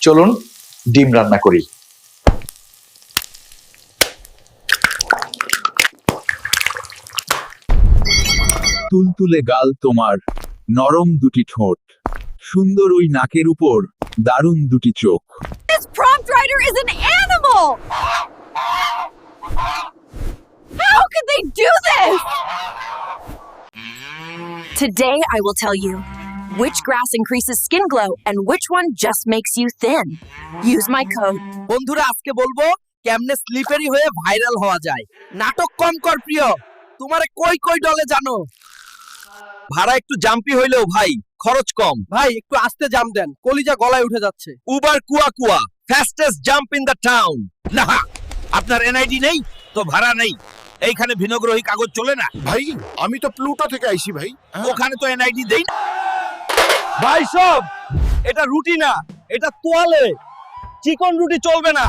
চলুন ডিম রান্না করি। তুলতুলে গাল তোমার নরম দুটি ঠোঁট। সুন্দর ওই নাকের উপর দারুণ দুটি চোখ। দে Today, I will tell you which grass increases skin glow and which one just makes you thin. Use my code. বন্ধুরা আজকে বলব কেমনে স্লিপারি হয়ে ভাইরাল হওয়া যায়? নাটক কম কর প্রিয়। তোমারে কই কই ডলে জানো? ভাড়া একটু জাম্পি হইলেও ভাই খরচ কম। ভাই একটু আস্তে জাম দেন। কলিজা গলায় উঠে যাচ্ছে। উবার কুয়া কুয়া fastest jump in the town না আপনার এনআইডি নেই তো ভাড়া নেই। এইখানে ভিনগ্রহী কাগজ চলে না। ভাই আমি তো প্লুটো থেকে আইছি ভাই। ওখানে তো এনআইডি দেই না। ভাই সব। এটা রুটি না এটা তোয়ালে। চিকন রুটি চলবে না।